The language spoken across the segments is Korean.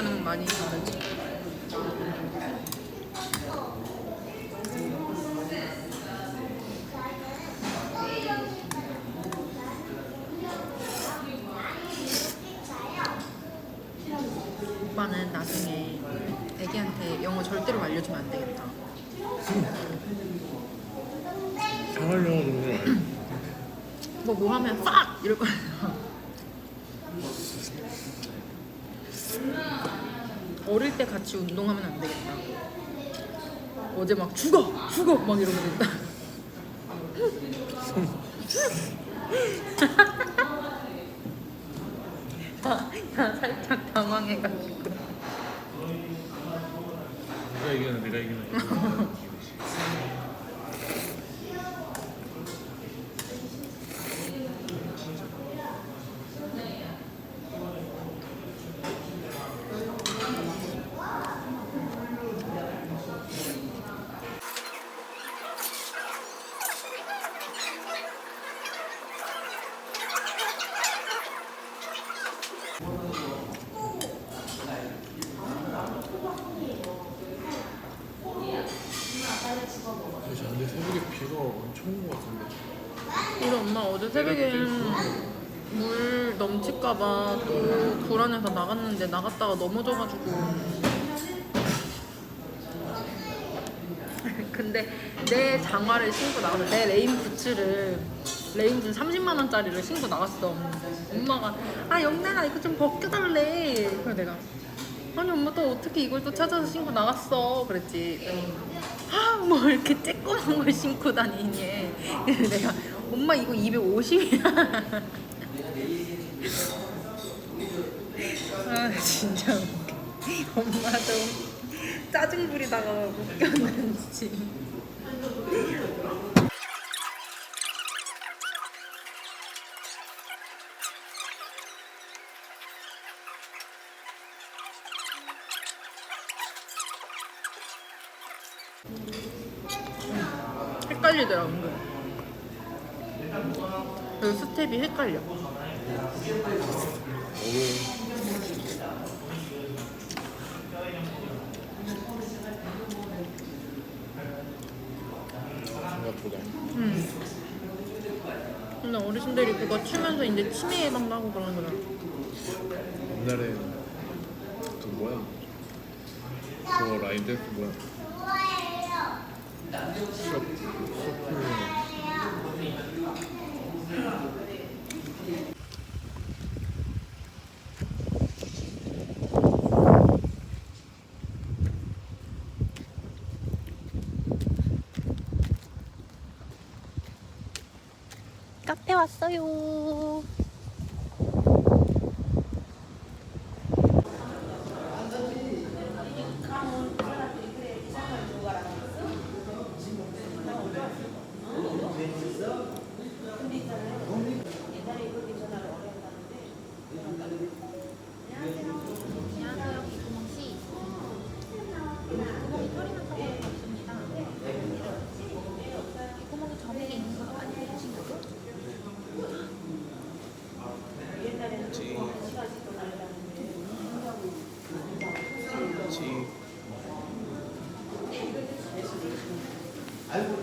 비냉이랑은 많이 다르지. 오빠는 나중에 애기한테 영어 절대로 알려주면 안 되겠다. 생활 영어 정도는 알지. 뭐뭐 하면 팍 이럴 거야. 어릴 때 같이 운동하면 안 되겠다. 어제 막 죽어 죽어 막 이러고 됐다. 나, 나 살짝 당황해가지고. 내가 이기나 내가 이기나. 근데 새벽에 비가 엄청 온 것 같은데. 우리 엄마 어제 새벽에 물 넘칠까봐 또 불안해서 나갔는데 나갔다가 넘어져가지고. 근데 내 장화를 신고 나갔어. 내 레인 부츠를 레인 부츠 30만 원짜리를 신고 나갔어. 엄마가 아 영란아 이거 좀 벗겨달래. 그래서 내가 아니 엄마 또 어떻게 이걸 또 찾아서 신고 나갔어 그랬지. 아뭐 이렇게 쬐끄만 걸 신고 다니니. 내가 엄마 이거 250이야. 아 진짜. 엄마도 짜증 부리다가 웃겼는지. 헷갈리더라 은근. 그 스텝이 헷갈려. 생각보다. 음. 근데 어르신들이 그거 추면서 이제 치매 예방도 하고 그러는 거잖아. 옛날에 그 뭐야? 그거 라인 댄스 뭐야? 수업 카페 왔어요 이구멍 씨. 구멍이 털이 나서 없습니다. 이 구멍이 점에 있는 거 많이 보신 거죠? 까불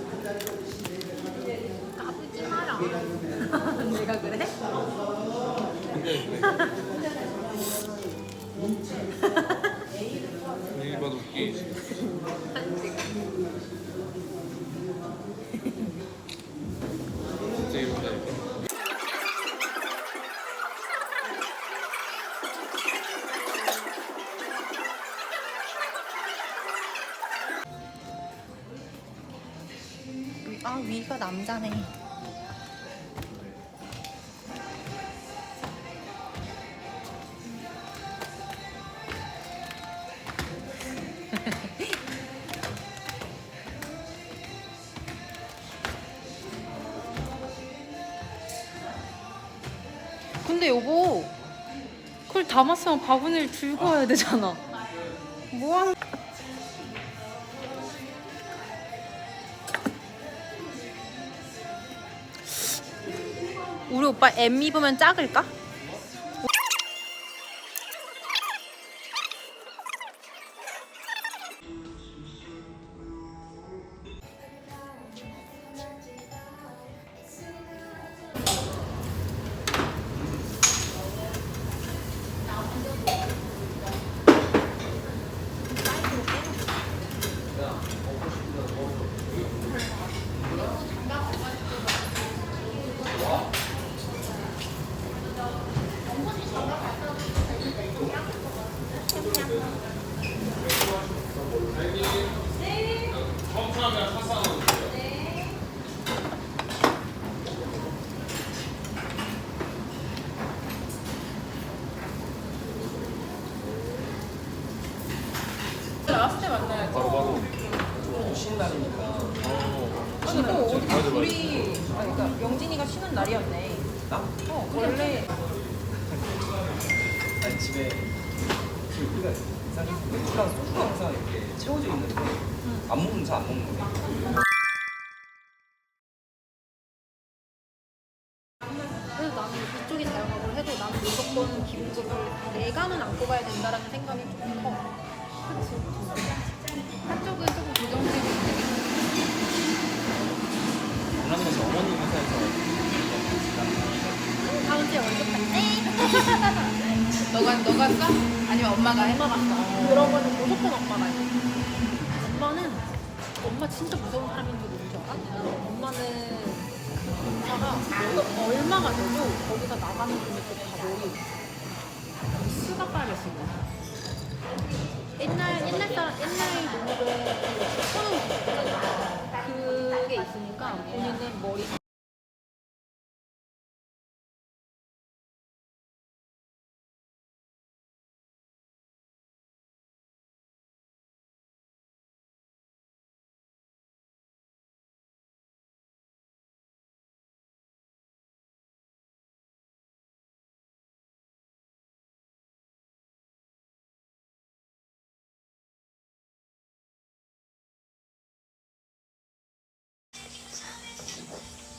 아 위가 남자네. 근데 여보, 그걸 담았으면 바구니를 들고 와야 되잖아. 뭐 하는? 우리 오빠 M 입으면 작을까? 나왔을 때 만나야지. 바로 바로 쉬는 날이니까 아니 또 어디 우리 아 그러니까 영진이가 쉬는 날이었네. 나? 어 원래 아니 집에 지금 우리가 이상하게 맥주랑 소주가 항상 이렇게 채워져 있는데 안 먹는 잘 안 먹는 거야 그래서 나는 그쪽이 자영업을 해도 나는 무조건 기본적으로 내가는 안 뽑아야 된다라는 생각이 좀 커. 한쪽은 조금 부정적이고 장난이 같이 어머니 회사에서 다음 주에 월급 받네. 너가 너가 써? 아니면 엄마가 해? 엄마가 써. 그러면은 무조건 엄마가 해. 엄마는 엄마 진짜 무서운 사람인 줄 뭔지 알아? 엄마는 엄마가 얼마가 돼도 거기서 나가는 금액도 다 머리 수가 빠르시고 본인은 머리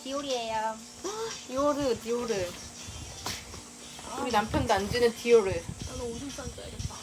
디올이에요. 디오르 디오르 우리 남편도 안 주는 디오르 나는 오줌 싸줘야겠다.